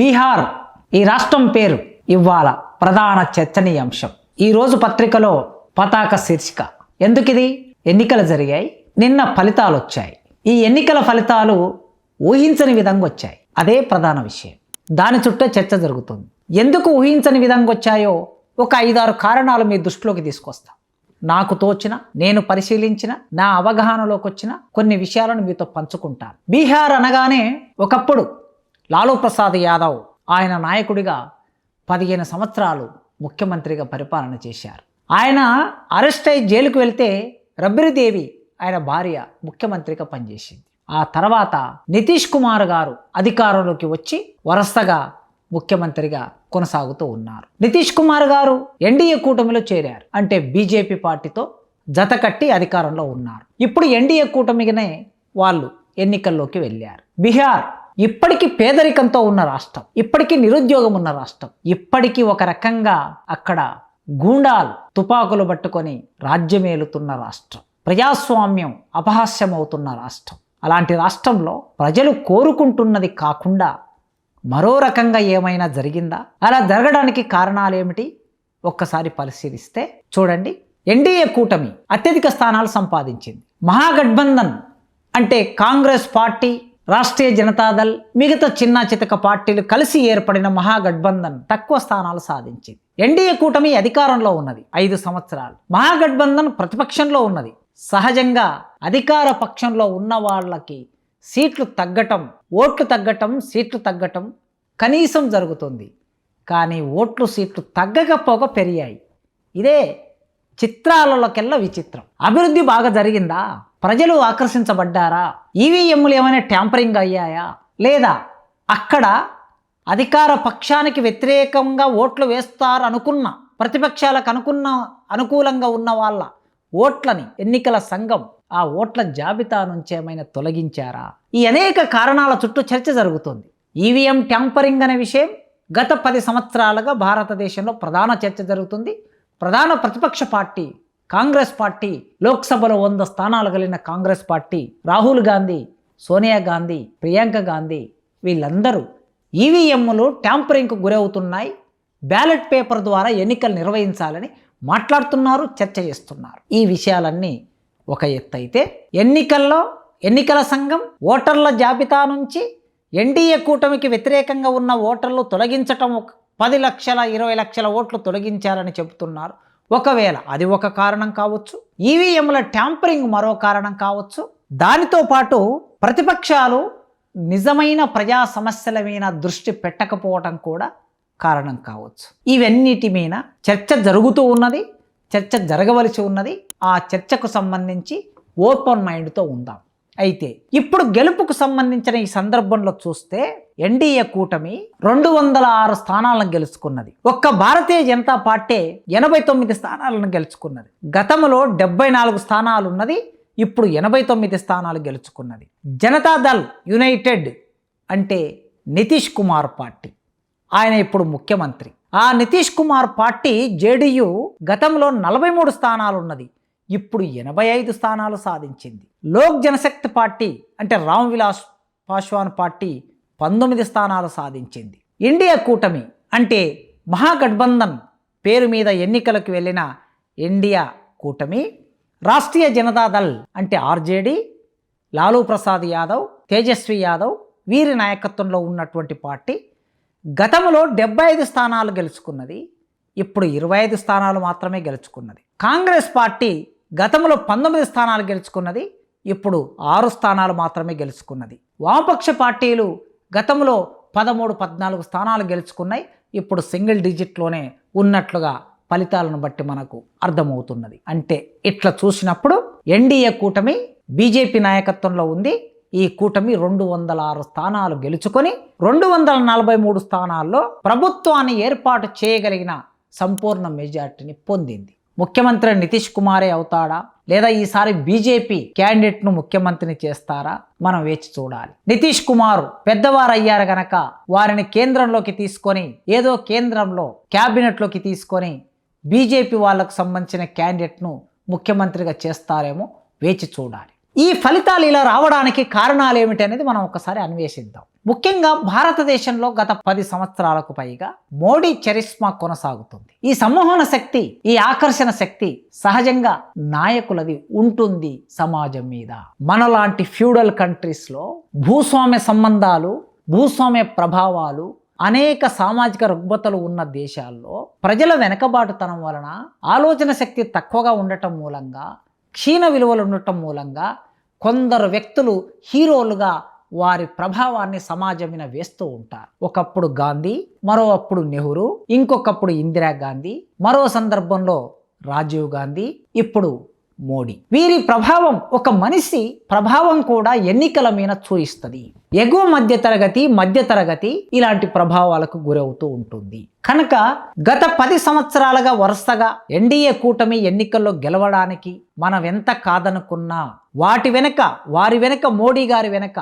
బీహార్ ఈ రాష్ట్రం పేరు ఇవాళ ప్రధాన చర్చనీయాంశం. ఈరోజు పత్రికలో పతాక శీర్షిక. ఎందుకిది? ఎన్నికలు జరిగాయి నిన్న ఫలితాలు వచ్చాయి ఈ ఎన్నికల ఫలితాలు ఊహించని విధంగా వచ్చాయి అదే ప్రధాన విషయం. దాని చుట్టూ చర్చ జరుగుతుంది. ఎందుకు ఊహించని విధంగా వచ్చాయో ఒక ఐదారు కారణాలు మీ దృష్టిలోకి తీసుకొస్తాం. నాకు తోచిన నేను పరిశీలించిన నా అవగాహనలోకి వచ్చిన కొన్ని విషయాలను మీతో పంచుకుంటాను. బీహార్ అనగానే ఒకప్పుడు లాలూ ప్రసాద్ యాదవ్ ఆయన నాయకుడిగా పదిహేను సంవత్సరాలు ముఖ్యమంత్రిగా పరిపాలన చేశారు. ఆయన అరెస్ట్ అయి జైలుకు వెళ్తే రబ్బిరిదేవి ఆయన భార్య ముఖ్యమంత్రిగా పనిచేసింది. ఆ తర్వాత నితీష్ కుమార్ గారు అధికారంలోకి వచ్చి వరుసగా ముఖ్యమంత్రిగా కొనసాగుతూ ఉన్నారు. నితీష్ కుమార్ గారు ఎన్డీఏ కూటమిలో చేరారు. అంటే బీజేపీ పార్టీతో జత కట్టి అధికారంలో ఉన్నారు. ఇప్పుడు ఎన్డీఏ కూటమిగానే వాళ్ళు ఎన్నికల్లోకి వెళ్ళారు. బీహార్ ఇప్పటికీ పేదరికంతో ఉన్న రాష్ట్రం ఇప్పటికీ నిరుద్యోగం ఉన్న రాష్ట్రం ఇప్పటికీ ఒక రకంగా అక్కడ గూండాలు తుపాకులు పట్టుకొని రాజ్యమేలుతున్న రాష్ట్రం ప్రజాస్వామ్యం అపహాస్యమవుతున్న రాష్ట్రం. అలాంటి రాష్ట్రంలో ప్రజలు కోరుకుంటున్నది కాకుండా మరో రకంగా ఏమైనా జరిగిందా? అలా జరగడానికి కారణాలు ఏమిటి ఒక్కసారి పరిశీలిస్తే చూడండి. ఎన్డీఏ కూటమి అత్యధిక స్థానాలు సంపాదించింది. మహాగఠబంధన్ అంటే కాంగ్రెస్ పార్టీ రాష్ట్రీయ జనతాదళ్ మిగతా చిన్న చితక పార్టీలు కలిసి ఏర్పడిన మహాగఠబంధన్ తక్కువ స్థానాలు సాధించింది. ఎన్డీఏ కూటమి అధికారంలో ఉన్నది ఐదు సంవత్సరాలు. మహాగఠబంధన్ ప్రతిపక్షంలో ఉన్నది. సహజంగా అధికార పక్షంలో ఉన్న వాళ్ళకి సీట్లు తగ్గటం ఓట్లు తగ్గటం సీట్లు తగ్గటం కనీసం జరుగుతుంది. కానీ ఓట్లు సీట్లు తగ్గకపోగా పెరిగాయి. ఇదే చిత్రాలలోకెల్లా విచిత్రం. అభివృద్ధి బాగా జరిగిందా? ప్రజలు ఆకర్షించబడ్డారా? ఈవీఎంలు ఏమైనా ట్యాంపరింగ్ అయ్యాయా? లేదా అక్కడ అధికార పక్షానికి వ్యతిరేకంగా ఓట్లు వేస్తారు అనుకున్న ప్రతిపక్షాలకు అనుకున్న అనుకూలంగా ఉన్న వాళ్ళ ఓట్లని ఎన్నికల సంఘం ఆ ఓట్ల జాబితా నుంచి ఏమైనా తొలగించారా? ఈ అనేక కారణాల చుట్టూ చర్చ జరుగుతుంది. ఈవీఎం ట్యాంపరింగ్ అనే విషయం గత పది సంవత్సరాలుగా భారతదేశంలో ప్రధాన చర్చ జరుగుతుంది. ప్రధాన ప్రతిపక్ష పార్టీ కాంగ్రెస్ పార్టీ లోక్సభలో వంద స్థానాలు కలిగిన కాంగ్రెస్ పార్టీ రాహుల్ గాంధీ సోనియా గాంధీ ప్రియాంక గాంధీ వీళ్ళందరూ ఈవీఎంలు ట్యాంపరింగ్కు గురవుతున్నాయి. బ్యాలెట్ పేపర్ ద్వారా ఎన్నికలు నిర్వహించాలని మాట్లాడుతున్నారు చర్చ చేస్తున్నారు. ఈ విషయాలన్నీ ఒక ఎత్తు అయితే ఎన్నికల్లో ఎన్నికల సంఘం ఓటర్ల జాబితా నుంచి ఎన్డీఏ కూటమికి వ్యతిరేకంగా ఉన్న ఓటర్లు తొలగించటం ఒక పది లక్షల ఇరవై లక్షల ఓట్లు తొలగించాలని చెబుతున్నారు. ఒకవేళ అది ఒక కారణం కావచ్చు ఈవీఎంల ట్యాంపరింగ్ మరో కారణం కావచ్చు దానితో పాటు ప్రతిపక్షాలు నిజమైన ప్రజా సమస్యల మీద దృష్టి పెట్టకపోవటం కూడా కారణం కావచ్చు. ఇవన్నిటి మీద చర్చ జరుగుతూ ఉన్నది చర్చ జరగవలసి ఉన్నది. ఆ చర్చకు సంబంధించి ఓపెన్ మైండ్తో ఉందాం. అయితే ఇప్పుడు గెలుపుకు సంబంధించిన ఈ సందర్భంలో చూస్తే ఎన్డీఏ కూటమి రెండు వందల ఆరు స్థానాలను గెలుచుకున్నది. ఒక్క భారతీయ జనతా పార్టీ ఎనభై తొమ్మిది స్థానాలను గెలుచుకున్నది. గతంలో డెబ్బై నాలుగు స్థానాలు ఉన్నది ఇప్పుడు ఎనభై తొమ్మిది స్థానాలు గెలుచుకున్నది. జనతాదళ్ యునైటెడ్ అంటే నితీష్ కుమార్ పార్టీ. ఆయన ఇప్పుడు ముఖ్యమంత్రి. ఆ నితీష్ కుమార్ పార్టీ జేడీయూ గతంలో నలభై మూడు స్థానాలు ఉన్నది ఇప్పుడు ఎనభై ఐదు స్థానాలు సాధించింది. లోక్ జనశక్తి పార్టీ అంటే రామ్ విలాస్ పాశ్వాన్ పార్టీ పంతొమ్మిది స్థానాలు సాధించింది. ఇండియా కూటమి అంటే మహాగఠబంధన్ పేరు మీద ఎన్నికలకు వెళ్ళిన ఇండియా కూటమి రాష్ట్రీయ జనతాదళ్ అంటే ఆర్జేడీ లాలూ ప్రసాద్ యాదవ్ తేజస్వి యాదవ్ వీరి నాయకత్వంలో ఉన్నటువంటి పార్టీ గతంలో డెబ్బై ఐదు స్థానాలు గెలుచుకున్నది ఇప్పుడు ఇరవై ఐదు స్థానాలు మాత్రమే గెలుచుకున్నది. కాంగ్రెస్ పార్టీ గతంలో పంతొమ్మిది స్థానాలు గెలుచుకున్నది ఇప్పుడు ఆరు స్థానాలు మాత్రమే గెలుచుకున్నది. వామపక్ష పార్టీలు గతంలో పదమూడు పద్నాలుగు స్థానాలు గెలుచుకున్నాయి. ఇప్పుడు సింగిల్ డిజిట్లోనే ఉన్నట్లుగా ఫలితాలను బట్టి మనకు అర్థమవుతున్నది. అంటే ఇట్లా చూసినప్పుడు ఎన్డీఏ కూటమి బీజేపీ నాయకత్వంలో ఉంది. ఈ కూటమి రెండు వందల ఆరు స్థానాలు గెలుచుకొని రెండు వందల నలభై మూడు స్థానాల్లో ప్రభుత్వాన్ని ఏర్పాటు చేయగలిగిన సంపూర్ణ మెజార్టీని పొందింది. ముఖ్యమంత్రి నితీష్ కుమారే అవుతాడా? లేదా ఈసారి బీజేపీ క్యాండిడేట్ను ముఖ్యమంత్రిని చేస్తారా? మనం వేచి చూడాలి. నితీష్ కుమార్ పెద్దవారు అయ్యారు గనక వారిని కేంద్రంలోకి తీసుకొని ఏదో కేంద్రంలో క్యాబినెట్లోకి తీసుకొని బీజేపీ వాళ్ళకు సంబంధించిన క్యాండిడేట్ను ముఖ్యమంత్రిగా చేస్తారేమో వేచి చూడాలి. ఈ ఫలితాలు ఇలా రావడానికి కారణాలు ఏమిటి అనేది మనం ఒకసారి అన్వేషిద్దాం. ముఖ్యంగా భారతదేశంలో గత పది సంవత్సరాలకు పైగా మోడీ చరిస్మా కొనసాగుతుంది. ఈ సమ్మోహన శక్తి ఈ ఆకర్షణ శక్తి సహజంగా నాయకులది ఉంటుంది సమాజం మీద. మనలాంటి ఫ్యూడల్ కంట్రీస్లో భూస్వామ్య సంబంధాలు భూస్వామ్య ప్రభావాలు అనేక సామాజిక రుగ్మతలు ఉన్న దేశాల్లో ప్రజల వెనకబాటుతనం వలన ఆలోచన శక్తి తక్కువగా ఉండటం మూలంగా క్షీణ విలువలు ఉండటం మూలంగా కొందరు వ్యక్తులు హీరోలుగా వారి ప్రభావాన్ని సమాజం మీద వేస్తూ ఉంటారు. ఒకప్పుడు గాంధీ మరో అప్పుడు నెహ్రూ ఇంకొకప్పుడు ఇందిరాగాంధీ మరో సందర్భంలో రాజీవ్ గాంధీ ఇప్పుడు మోడీ. వీరి ప్రభావం ఒక మనిషి ప్రభావం కూడా ఎన్నికల మీద చూయిస్తుంది ఎగువ మధ్య తరగతి మధ్య తరగతి ఇలాంటి ప్రభావాలకు గురవుతూ ఉంటుంది. కనుక గత పది సంవత్సరాలుగా వరుసగా ఎన్డీఏ కూటమి ఎన్నికల్లో గెలవడానికి మనం ఎంత కాదనుకున్నా వాటి వెనక వారి వెనక మోడీ గారి వెనక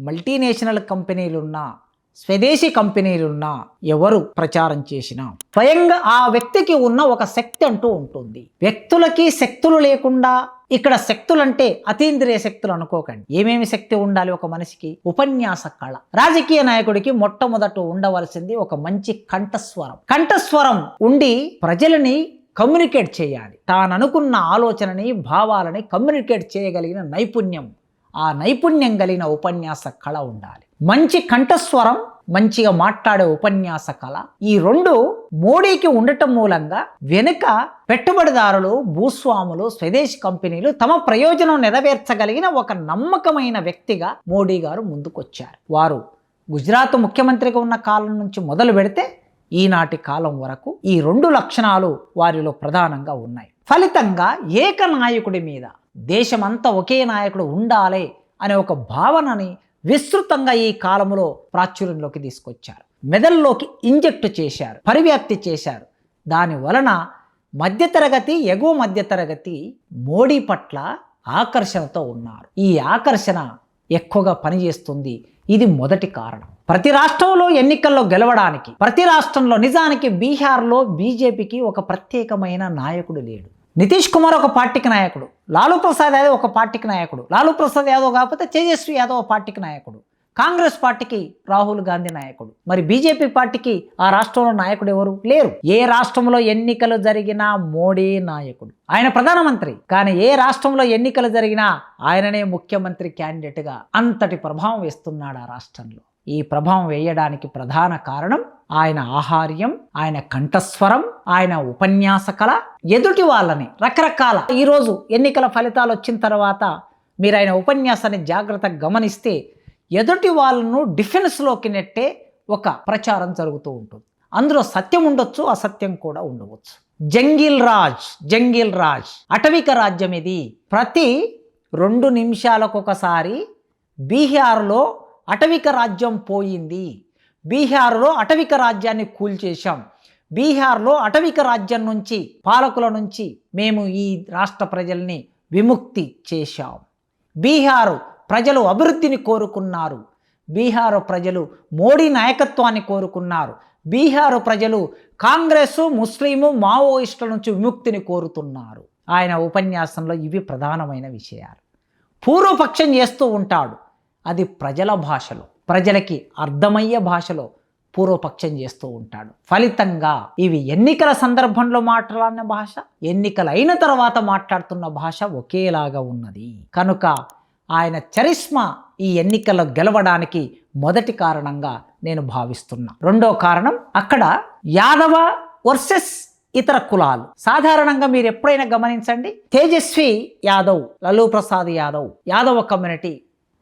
మల్టీనేషనల్ కంపెనీలున్నా స్వదేశీ కంపెనీలున్నా ఎవరు ప్రచారం చేసినా స్వయంగా ఆ వ్యక్తికి ఉన్న ఒక శక్తి అంటూ ఉంటుంది. వ్యక్తులకి శక్తులు లేకుండా ఇక్కడ శక్తులంటే అతీంద్రియ శక్తులు అనుకోకండి. ఏమేమి శక్తి ఉండాలి ఒక మనిషికి? ఉపన్యాస కళ. రాజకీయ నాయకుడికి మొట్టమొదట ఉండవలసింది ఒక మంచి కంఠస్వరం. కంఠస్వరం ఉండి ప్రజలని కమ్యూనికేట్ చేయాలి. తాను అనుకున్న ఆలోచనని భావాలని కమ్యూనికేట్ చేయగలిగిన నైపుణ్యం ఆ నైపుణ్యం కలిగిన ఉపన్యాస కళ ఉండాలి. మంచి కంఠస్వరం మంచిగా మాట్లాడే ఉపన్యాస కళ. ఈ రెండు మోడీకి ఉండటం మూలంగా వెనుక పెట్టుబడిదారులు భూస్వాములు స్వదేశీ కంపెనీలు తమ ప్రయోజనం నెరవేర్చగలిగిన ఒక నమ్మకమైన వ్యక్తిగా మోడీ గారు ముందుకొచ్చారు. వారు గుజరాత్ ముఖ్యమంత్రిగా ఉన్న కాలం నుంచి మొదలు పెడితే ఈనాటి కాలం వరకు ఈ రెండు లక్షణాలు వారిలో ప్రధానంగా ఉన్నాయి. ఫలితంగా ఏక నాయకుడి మీద దేశమంతా ఒకే నాయకుడు ఉండాలి అనే ఒక భావనని విస్తృతంగా ఈ కాలంలో ప్రాచుర్యంలోకి తీసుకొచ్చారు. మెదల్లోకి ఇంజెక్ట్ చేశారు పరివ్యాప్తి చేశారు. దాని వలన మధ్యతరగతి ఎగువ మధ్యతరగతి మోడీ పట్ల ఆకర్షణతో ఉన్నారు. ఈ ఆకర్షణ ఎక్కువగా పనిచేస్తుంది. ఇది మొదటి కారణం. ప్రతి రాష్ట్రంలో ఎన్నికల్లో గెలవడానికి ప్రతి రాష్ట్రంలో నిజానికి బీహార్లో బీజేపీకి ఒక ప్రత్యేకమైన నాయకుడు లేడు. నితీష్ కుమార్ ఒక పార్టీకి నాయకుడు. లాలూ ప్రసాద్ యాదవ్ ఒక పార్టీకి నాయకుడు. లాలూ ప్రసాద్ యాదవ్ కాకపోతే తేజస్వి యాదవ్ పార్టీకి నాయకుడు. కాంగ్రెస్ పార్టీకి రాహుల్ గాంధీ నాయకుడు. మరి బీజేపీ పార్టీకి ఆ రాష్ట్రంలో నాయకుడు ఎవరు? లేరు. ఏ రాష్ట్రంలో ఎన్నికలు జరిగినా మోడీ నాయకుడు. ఆయన ప్రధానమంత్రి. కానీ ఏ రాష్ట్రంలో ఎన్నికలు జరిగినా ఆయననే ముఖ్యమంత్రి క్యాండిడేట్గా అంతటి ప్రభావం వేస్తున్నాడు ఆ రాష్ట్రంలో. ఈ ప్రభావం వేయడానికి ప్రధాన కారణం ఆయన ఆహార్యం ఆయన కంఠస్వరం ఆయన ఉపన్యాస కళ ఎదుటి వాళ్ళని రకరకాల. ఈరోజు ఎన్నికల ఫలితాలు వచ్చిన తర్వాత మీరు ఆయన ఉపన్యాసాన్ని జాగ్రత్తగా గమనిస్తే ఎదుటి వాళ్ళను డిఫెన్స్లోకి నెట్టే ఒక ప్రచారం జరుగుతూ ఉంటుంది. అందులో సత్యం ఉండొచ్చు అసత్యం కూడా ఉండవచ్చు. Jungle raj jungle raj. అటవిక రాజ్యం ఇది. ప్రతి రెండు నిమిషాలకు ఒకసారి బీహార్లో అటవిక రాజ్యం పోయింది. బీహార్లో అటవిక రాజ్యాన్ని కూల్చేశాం. బీహార్లో అటవిక రాజ్యం నుంచి పాలకుల నుంచి మేము ఈ రాష్ట్ర ప్రజల్ని విముక్తి చేశాం. బీహారు ప్రజలు అభివృద్ధిని కోరుకున్నారు. బీహారు ప్రజలు మోడీ నాయకత్వాన్ని కోరుకున్నారు. బీహారు ప్రజలు కాంగ్రెస్ ముస్లిము మావోయిస్టుల నుంచి విముక్తిని కోరుతున్నారు. ఆయన ఉపన్యాసంలో ఇవి ప్రధానమైన విషయాలు. పూర్వపక్షం చేస్తూ ఉంటాడు. అది ప్రజల భాషలో. ప్రజలకి అర్థమయ్యే భాషలో పూర్వపక్షం చేస్తూ ఉంటాడు. ఫలితంగా ఇవి ఎన్నికల సందర్భంలో మాట్లాడిన భాష ఎన్నికలైన తర్వాత మాట్లాడుతున్న భాష ఒకేలాగా ఉన్నది. కనుక ఆయన చరిష్మా ఈ ఎన్నికల్లో గెలవడానికి మొదటి కారణంగా నేను భావిస్తున్నా. రెండో కారణం అక్కడ యాదవ వర్సెస్ ఇతర కులాలు. సాధారణంగా మీరు ఎప్పుడైనా గమనించండి తేజస్వి యాదవ్ లలూ ప్రసాద్ యాదవ్ యాదవ కమ్యూనిటీ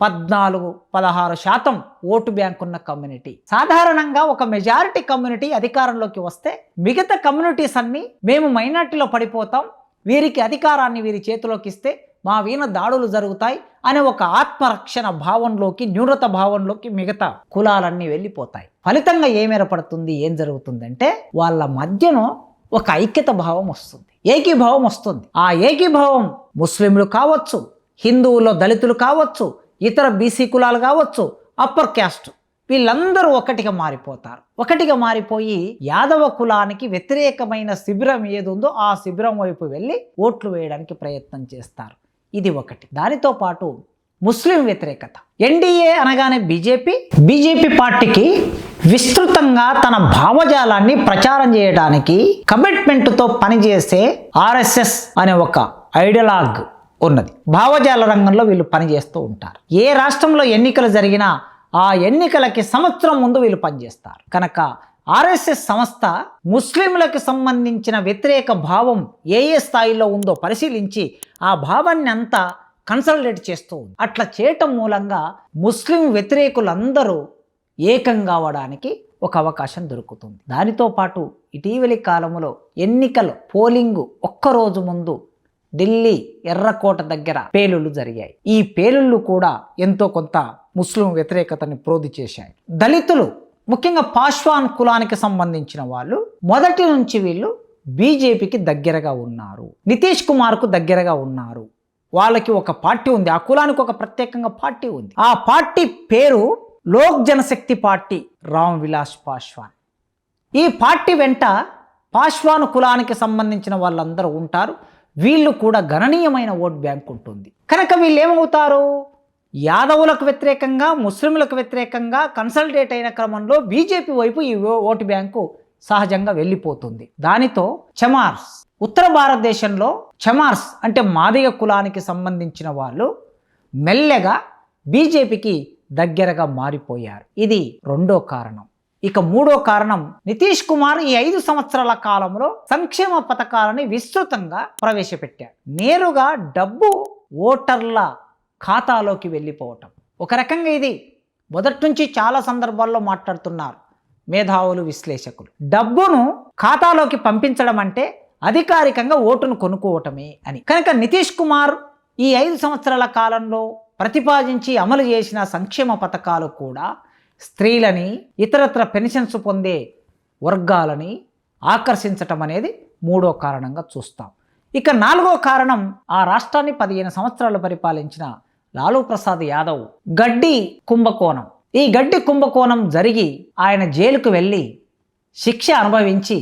పద్నాలుగు పదహారు శాతం ఓటు బ్యాంక్ ఉన్న కమ్యూనిటీ. సాధారణంగా ఒక మెజారిటీ కమ్యూనిటీ అధికారంలోకి వస్తే మిగతా కమ్యూనిటీస్ అన్నీ మేము మైనార్టీలో పడిపోతాం వీరికి అధికారాన్ని వీరి చేతిలోకి ఇస్తే మా వీణ దాడులు జరుగుతాయి అనే ఒక ఆత్మరక్షణ భావంలోకి న్యూనత భావంలోకి మిగతా కులాలన్నీ వెళ్ళిపోతాయి. ఫలితంగా ఏమేరపడుతుంది ఏం జరుగుతుందంటే వాళ్ళ మధ్యన ఒక ఐక్యత భావం వస్తుంది ఏకీభావం వస్తుంది. ఆ ఏకీభావం ముస్లింలు కావచ్చు హిందువుల్లో దళితులు కావచ్చు ఇతర బీసీ కులాలు కావచ్చు అప్పర్ క్యాస్ట్ వీళ్ళందరూ ఒకటిగా మారిపోతారు. ఒకటిగా మారిపోయి యాదవ కులానికి వ్యతిరేకమైన శిబిరం ఏది ఉందో ఆ శిబిరం వైపు వెళ్ళి ఓట్లు వేయడానికి ప్రయత్నం చేస్తారు. ఇది ఒకటి. దానితో పాటు ముస్లిం వ్యతిరేకత. ఎన్డీఏ అనగానే బీజేపీ బీజేపీ పార్టీకి విస్తృతంగా తన భావజాలాన్ని ప్రచారం చేయడానికి కమిట్మెంట్తో పనిచేసే ఆర్ఎస్ఎస్ అనే ఒక ఐడియలాగ్ ఉన్నది. భావజాల రంగంలో వీళ్ళు పనిచేస్తూ ఉంటారు. ఏ రాష్ట్రంలో ఎన్నికలు జరిగినా ఆ ఎన్నికలకి సంవత్సరం ముందు వీళ్ళు పనిచేస్తారు. కనుక ఆర్ఎస్ఎస్ సంస్థ ముస్లింలకు సంబంధించిన వ్యతిరేక భావం ఏ ఏ స్థాయిలో ఉందో పరిశీలించి ఆ భావాన్ని అంతా కన్సల్టేట్ చేస్తూ ఉంది. అట్లా చేయటం మూలంగా ముస్లిం వ్యతిరేకులందరూ ఏకం కావడానికి ఒక అవకాశం దొరుకుతుంది. దానితో పాటు ఇటీవలి కాలంలో ఎన్నికలు పోలింగు ఒక్కరోజు ముందు ఢిల్లీ ఎర్రకోట దగ్గర పేలుళ్ళు జరిగాయి. ఈ పేలుళ్ళు కూడా ఎంతో కొంత ముస్లిం వ్యతిరేకతని ప్రోధి చేశాయి. దళితులు ముఖ్యంగా పాశ్వాన్ కులానికి సంబంధించిన వాళ్ళు మొదటి నుంచి వీళ్ళు బీజేపీకి దగ్గరగా ఉన్నారు. నితీష్ కుమార్కు దగ్గరగా ఉన్నారు. వాళ్ళకి ఒక పార్టీ ఉంది. ఆ కులానికి ఒక ప్రత్యేకంగా పార్టీ ఉంది. ఆ పార్టీ పేరు లోక్ జనశక్తి పార్టీ రామ్ విలాస్ పాశ్వాన్. ఈ పార్టీ వెంట పాశ్వాన్ కులానికి సంబంధించిన వాళ్ళందరూ ఉంటారు. వీళ్ళు కూడా గణనీయమైన ఓట్ బ్యాంక్ ఉంటుంది. కనుక వీళ్ళు ఏమవుతారు యాదవులకు వ్యతిరేకంగా ముస్లింలకు వ్యతిరేకంగా కన్సల్టేట్ అయిన క్రమంలో బీజేపీ వైపు ఈ ఓ- ఓటు బ్యాంకు సహజంగా వెళ్ళిపోతుంది. దానితో చమార్స్ ఉత్తర భారతదేశంలో చమార్స్ అంటే మాదిగ కులానికి సంబంధించిన వాళ్ళు మెల్లగా బీజేపీకి దగ్గరగా మారిపోయారు. ఇది రెండో కారణం. ఇక మూడో కారణం నితీష్ కుమార్ ఈ ఐదు సంవత్సరాల కాలంలో సంక్షేమ పథకాలని విస్తృతంగా ప్రవేశపెట్టారు. నేరుగా డబ్బు ఓటర్ల ఖాతాలోకి వెళ్ళిపోవటం. ఒక రకంగా ఇది మొదటి నుంచి చాలా సందర్భాల్లో మాట్లాడుతున్నారు మేధావులు విశ్లేషకులు. డబ్బును ఖాతాలోకి పంపించడం అంటే అధికారికంగా ఓటును కొనుక్కోవటమే అని. కనుక నితీష్ కుమార్ ఈ ఐదు సంవత్సరాల కాలంలో ప్రతిపాదించి అమలు చేసిన సంక్షేమ పథకాలు కూడా స్త్రీలని ఇతరత్ర పెన్షన్స్ పొందే వర్గాలని ఆకర్షించటం అనేది మూడో కారణంగా చూస్తాం. ఇక నాలుగో కారణం ఆ రాష్ట్రాన్ని పదిహేను సంవత్సరాలు పరిపాలించిన లాలూ ప్రసాద్ యాదవ్ గడ్డి కుంభకోణం. ఈ గడ్డి కుంభకోణం జరిగి ఆయన జైలుకు వెళ్ళి శిక్ష అనుభవించి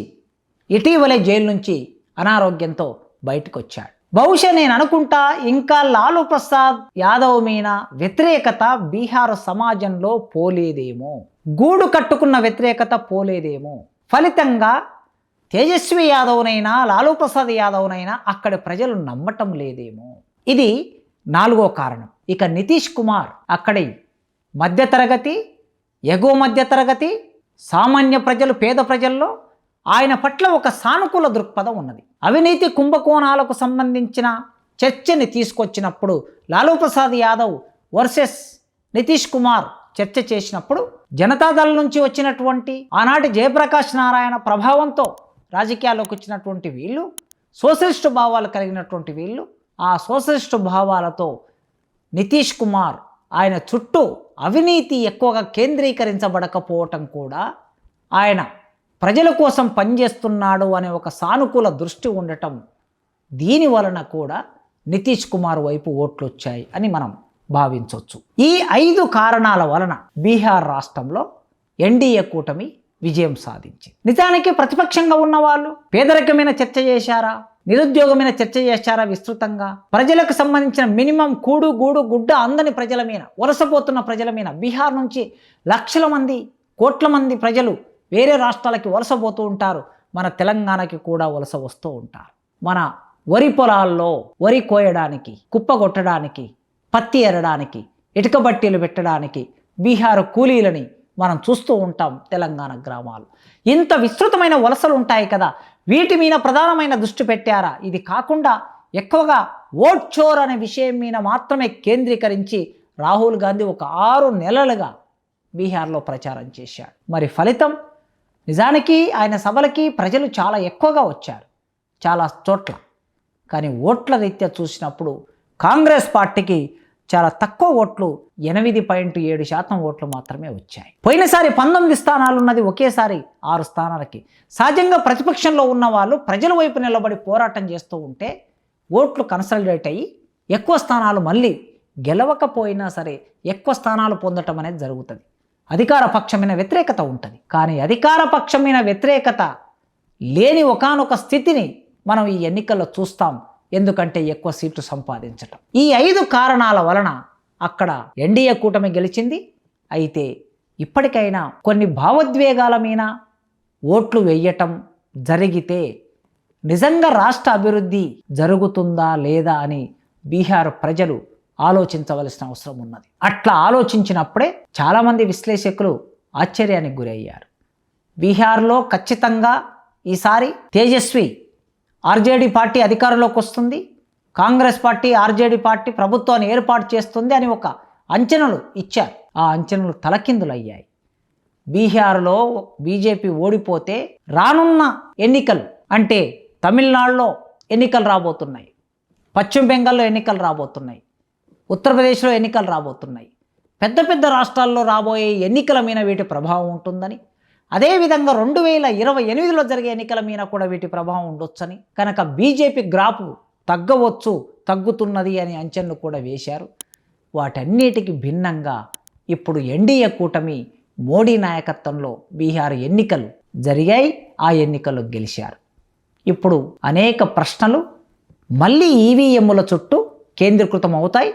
ఇటీవలే జైలు నుంచి అనారోగ్యంతో బయటకు వచ్చాడు బహుశా నేను అనుకుంటా ఇంకా లాలూ ప్రసాద్ యాదవ్ మీద వ్యతిరేకత బీహార్ సమాజంలో పోలేదేమో. గూడు కట్టుకున్న వ్యతిరేకత పోలేదేమో. ఫలితంగా తేజస్వి యాదవ్నైనా లాలూ ప్రసాద్ యాదవ్నైనా అక్కడి ప్రజలు నమ్మటం లేదేమో. ఇది నాలుగో కారణం. ఇక నితీష్ కుమార్ అక్కడి మధ్యతరగతి ఎగువ మధ్యతరగతి సామాన్య ప్రజలు పేద ప్రజల్లో ఆయన పట్ల ఒక సానుకూల దృక్పథం ఉన్నది. అవినీతి కుంభకోణాలకు సంబంధించిన చర్చని తీసుకొచ్చినప్పుడు లాలూ ప్రసాద్ యాదవ్ వర్సెస్ నితీష్ కుమార్ చర్చ చేసినప్పుడు జనతాదళ నుంచి వచ్చినటువంటి ఆనాటి జయప్రకాష్ నారాయణ ప్రభావంతో రాజకీయాల్లోకి వచ్చినటువంటి వీళ్ళు సోషలిస్టు భావాలు కలిగినటువంటి వీళ్ళు ఆ సోషలిస్టు భావాలతో నితీష్ కుమార్ ఆయన చుట్టూ అవినీతి ఎక్కువగా కేంద్రీకరించబడకపోవటం కూడా ఆయన ప్రజల కోసం పనిచేస్తున్నాడు అనే ఒక సానుకూల దృష్టి ఉండటం దీని వలన కూడా నితీష్ కుమార్ వైపు ఓట్లు వచ్చాయి అని మనం భావించవచ్చు ఈ ఐదు కారణాల వలన బీహార్ రాష్ట్రంలో ఎన్డీఏ కూటమి విజయం సాధించింది. నిజానికి ప్రతిపక్షంగా ఉన్నవాళ్ళు పేదరికమైన చర్చ చేశారా? నిరుద్యోగమైన చర్చ చేశారా విస్తృతంగా? ప్రజలకు సంబంధించిన మినిమం కూడు గూడు గుడ్డ అందని ప్రజల మీద వలసపోతున్న ప్రజల మీద బీహార్ నుంచి లక్షల మంది కోట్ల మంది ప్రజలు వేరే రాష్ట్రాలకి వలసపోతూ ఉంటారు. మన తెలంగాణకి కూడా వలస వస్తూ ఉంటారు. మన వరి పొలాల్లో వరి కోయడానికి కుప్ప కొట్టడానికి పత్తి ఎరడానికి ఇటుక బట్టీలు పెట్టడానికి బీహార్ కూలీలని మనం చూస్తూ ఉంటాం తెలంగాణ గ్రామాలు. ఇంత విస్తృతమైన వలసలు ఉంటాయి కదా. వీటి మీద ప్రధానమైన దృష్టి పెట్టారా? ఇది కాకుండా ఎక్కువగా ఓట్ చోర్ అనే విషయం మీద మాత్రమే కేంద్రీకరించి రాహుల్ గాంధీ ఒక ఆరు నెలలుగా బీహార్లో ప్రచారం చేశాడు. మరి ఫలితం? నిజానికి ఆయన సభలకి ప్రజలు చాలా ఎక్కువగా వచ్చారు. చాలా చోట్ల. కానీ ఓట్ల రీత్యా చూసినప్పుడు కాంగ్రెస్ పార్టీకి చాలా తక్కువ ఓట్లు ఎనిమిది పాయింట్ ఏడు శాతం ఓట్లు మాత్రమే వచ్చాయి. పోయినసారి పంతొమ్మిది స్థానాలు ఉన్నది ఒకేసారి ఆరు స్థానాలకి. సహజంగా ప్రతిపక్షంలో ఉన్న వాళ్ళు ప్రజల వైపు నిలబడి పోరాటం చేస్తూ ఉంటే ఓట్లు కన్సల్టేట్ అయ్యి ఎక్కువ స్థానాలు మళ్ళీ గెలవకపోయినా సరే ఎక్కువ స్థానాలు పొందటం అనేది జరుగుతుంది. అధికార పక్షమైన వ్యతిరేకత ఉంటుంది. కానీ అధికార పక్షమైన వ్యతిరేకత లేని ఒకానొక స్థితిని మనం ఈ ఎన్నికల్లో చూస్తాం. ఎందుకంటే ఎక్కువ సీట్లు సంపాదించటం. ఈ ఐదు కారణాల వలన అక్కడ ఎన్డీఏ కూటమి గెలిచింది. అయితే ఇప్పటికైనా కొన్ని భావోద్వేగాల మీద ఓట్లు వేయటం జరిగితే నిజంగా రాష్ట్ర అభివృద్ధి జరుగుతుందా లేదా అని బీహార్ ప్రజలు ఆలోచించవలసిన అవసరం ఉన్నది. అట్లా ఆలోచించినప్పుడే చాలామంది విశ్లేషకులు ఆశ్చర్యానికి గురయ్యారు. బీహార్లో ఖచ్చితంగా ఈసారి తేజస్వి ఆర్జేడీ పార్టీ అధికారంలోకి వస్తుంది. కాంగ్రెస్ పార్టీ ఆర్జేడీ పార్టీ ప్రభుత్వాన్ని ఏర్పాటు చేస్తుంది అని ఒక అంచనలు ఇచ్చారు. ఆ అంచనలు తలకిందులయ్యాయి. బీహార్లో బీజేపీ ఓడిపోతే రానున్న ఎన్నికలు అంటే తమిళనాడులో ఎన్నికలు రాబోతున్నాయి. పశ్చిమ బెంగాల్లో ఎన్నికలు రాబోతున్నాయి. ఉత్తరప్రదేశ్లో ఎన్నికలు రాబోతున్నాయి. పెద్ద పెద్ద రాష్ట్రాల్లో రాబోయే ఎన్నికల మీద వీటి ప్రభావం ఉంటుందని అదేవిధంగా రెండు వేల ఇరవై ఎనిమిదిలో జరిగే ఎన్నికల మీద కూడా వీటి ప్రభావం ఉండొచ్చని కనుక బీజేపీ గ్రాపు తగ్గవచ్చు తగ్గుతున్నది అని అంచనలు కూడా వేశారు. వాటన్నిటికి భిన్నంగా ఇప్పుడు ఎన్డీఏ కూటమి మోడీ నాయకత్వంలో బీహార్ ఎన్నికలు జరిగాయి ఆ ఎన్నికల్లో గెలిచారు. ఇప్పుడు అనేక ప్రశ్నలు మళ్ళీ ఈవీఎంల చుట్టూ కేంద్రీకృతం అవుతాయి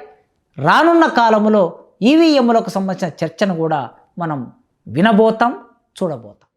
రానున్న కాలంలో ఈవీఎంలకు సంబంధించిన చర్చను కూడా మనం వినబోతాం చూడబోతాం.